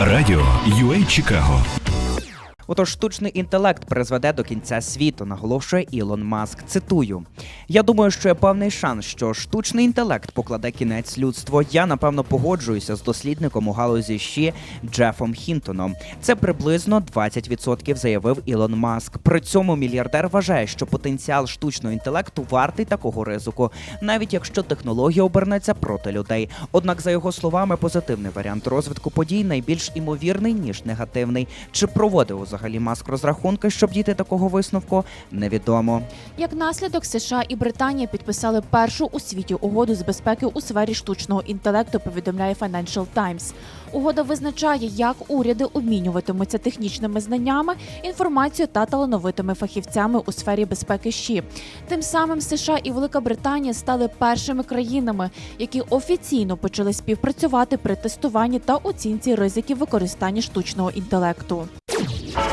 Радіо UA Чикаго Отож, штучний інтелект призведе до кінця світу, наголошує Ілон Маск. Цитую: я думаю, що є певний шанс, що штучний інтелект покладе кінець людству. Я напевно погоджуюся з дослідником у галузі ЩІ Джефом Хінтоном. Це приблизно 20%, заявив Ілон Маск. При цьому мільярдер вважає, що потенціал штучного інтелекту вартий такого ризику, навіть якщо технологія обернеться проти людей. Однак, за його словами, позитивний варіант розвитку подій найбільш імовірний ніж негативний. Чи проводив взагалі маск розрахунки, щоб дійти такого висновку, невідомо. Як наслідок, США і Британія підписали першу у світі угоду з безпеки у сфері штучного інтелекту. Повідомляє Financial Times. Угода визначає, як уряди обмінюватимуться технічними знаннями, інформацією та талановитими фахівцями у сфері безпеки. ЩІ. Тим самим США і Велика Британія стали першими країнами, які офіційно почали співпрацювати при тестуванні та оцінці ризиків використання штучного інтелекту.